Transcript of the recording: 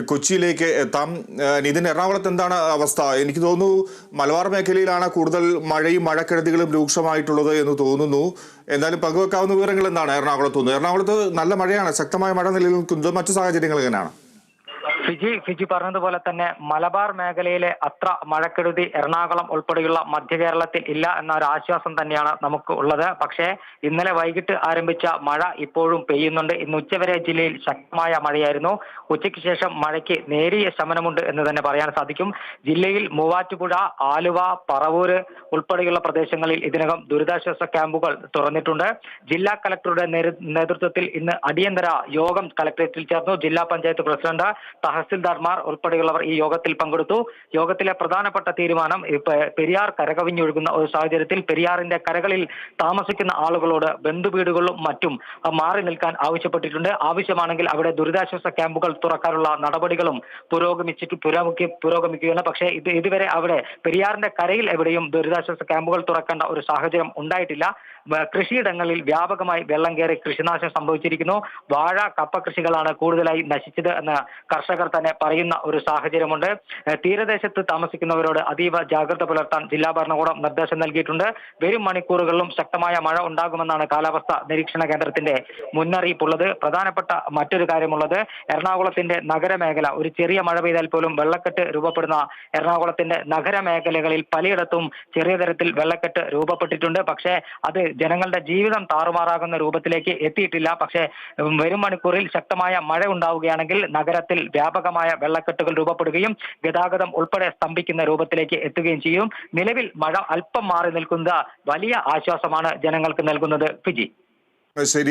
കൊച്ചിയിലേക്ക് എത്താം. നിതിൻ എറണാകുളത്ത് എന്താണ് അവസ്ഥ? എനിക്ക് തോന്നുന്നു മലബാർ മേഖലയിലാണ് കൂടുതൽ മഴയും മഴക്കെടുതികളും രൂക്ഷമായിട്ടുള്ളത് എന്ന് തോന്നുന്നു. എന്തായാലും പങ്കുവെക്കാവുന്ന വിവരങ്ങൾ എന്താണ് എറണാകുളത്ത് എറണാകുളത്ത് നല്ല മഴയാണ്. ശക്തമായ മഴ നിലനിൽക്കുന്നത് മറ്റു സാഹചര്യങ്ങൾ എങ്ങനെയാണ്? ഫിജി ഫിജി പറഞ്ഞതുപോലെ തന്നെ മലബാർ മേഖലയിലെ അത്ര മഴക്കെടുതി എറണാകുളം ഉൾപ്പെടെയുള്ള മധ്യ കേരളത്തിൽ ഇല്ല എന്ന ഒരു ആശ്വാസം തന്നെയാണ് നമുക്ക് ഉള്ളത്. പക്ഷേ ഇന്നലെ വൈകിട്ട് ആരംഭിച്ച മഴ ഇപ്പോഴും പെയ്യുന്നുണ്ട്. ഇന്ന് ഉച്ചവരെ ജില്ലയിൽ ശക്തമായ മഴയായിരുന്നു. ഉച്ചയ്ക്ക് ശേഷം മഴയ്ക്ക് നേരിയ ശമനമുണ്ട് എന്ന് തന്നെ പറയാൻ സാധിക്കും. ജില്ലയിൽ മൂവാറ്റുപുഴ ആലുവ പറവൂര് ഉൾപ്പെടെയുള്ള പ്രദേശങ്ങളിൽ ഇതിനകം ദുരിതാശ്വാസ ക്യാമ്പുകൾ തുറന്നിട്ടുണ്ട്. ജില്ലാ കലക്ടറുടെ നേതൃത്വത്തിൽ ഇന്ന് അടിയന്തര യോഗം കലക്ടറേറ്റിൽ ചേർന്നു. ജില്ലാ പഞ്ചായത്ത് പ്രസിഡന്റ് തഹസിൽദാർമാർ ഉൾപ്പെടെയുള്ളവർ ഈ യോഗത്തിൽ പങ്കെടുത്തു. യോഗത്തിലെ പ്രധാനപ്പെട്ട തീരുമാനം പെരിയാർ കരകവിഞ്ഞൊഴുകുന്ന ഒരു സാഹചര്യത്തിൽ പെരിയാറിന്റെ കരകളിൽ താമസിക്കുന്ന ആളുകളോട് ബന്ധുവീടുകളും മറ്റും മാറി നിൽക്കാൻ ആവശ്യപ്പെട്ടിട്ടുണ്ട്. ആവശ്യമാണെങ്കിൽ അവിടെ ദുരിതാശ്വാസ ക്യാമ്പുകൾ തുറക്കാനുള്ള നടപടികളും പുരോഗമിച്ചിട്ട് പുരോഗമിക്ക പുരോഗമിക്കുകയാണ്. പക്ഷേ ഇത് ഇതുവരെ അവിടെ പെരിയാറിന്റെ കരയിൽ എവിടെയും ദുരിതാശ്വാസ ക്യാമ്പുകൾ തുറക്കേണ്ട ഒരു സാഹചര്യം ഉണ്ടായിട്ടില്ല. കൃഷിയിടങ്ങളിൽ വ്യാപകമായി വെള്ളം കയറി കൃഷിനാശം സംഭവിച്ചിരിക്കുന്നു. വാഴ കപ്പ കൃഷികളാണ് കൂടുതലായി നശിച്ചത് എന്ന് കർഷകർ തന്നെ പറയുന്ന ഒരു സാഹചര്യമുണ്ട്. തീരദേശത്ത് താമസിക്കുന്നവരോട് അതീവ ജാഗ്രത പുലർത്താൻ ജില്ലാ ഭരണകൂടം നിർദ്ദേശം നൽകിയിട്ടുണ്ട്. വരും മണിക്കൂറുകളിലും ശക്തമായ മഴ ഉണ്ടാകുമെന്നാണ് കാലാവസ്ഥ നിരീക്ഷണ കേന്ദ്രത്തിന്റെ മുന്നറിയിപ്പുള്ളത്. പ്രധാനപ്പെട്ട മറ്റൊരു കാര്യമുള്ളത് എറണാകുളത്തിന്റെ നഗരമേഖല. ഒരു ചെറിയ മഴ പെയ്താൽ പോലും വെള്ളക്കെട്ട് രൂപപ്പെടുന്ന എറണാകുളത്തിന്റെ നഗരമേഖലകളിൽ പലയിടത്തും ചെറിയ തരത്തിൽ വെള്ളക്കെട്ട് രൂപപ്പെട്ടിട്ടുണ്ട്. പക്ഷേ അത് ജനങ്ങളുടെ ജീവിതം താറുമാറാകുന്ന രൂപത്തിലേക്ക് എത്തിയിട്ടില്ല. പക്ഷേ വരും മണിക്കൂറിൽ ശക്തമായ മഴ ഉണ്ടാവുകയാണെങ്കിൽ നഗരത്തിൽ വ്യാപകമായ വെള്ളക്കെട്ടുകൾ രൂപപ്പെടുകയും ഗതാഗതം ഉൾപ്പെടെ സ്തംഭിക്കുന്ന രൂപത്തിലേക്ക് എത്തുകയും ചെയ്യും. നിലവിൽ മഴ അല്പം മാറി നിൽക്കുന്ന വലിയ ആശ്വാസമാണ് ജനങ്ങൾക്ക് നൽകുന്നത്. ഫിജി. ശരി.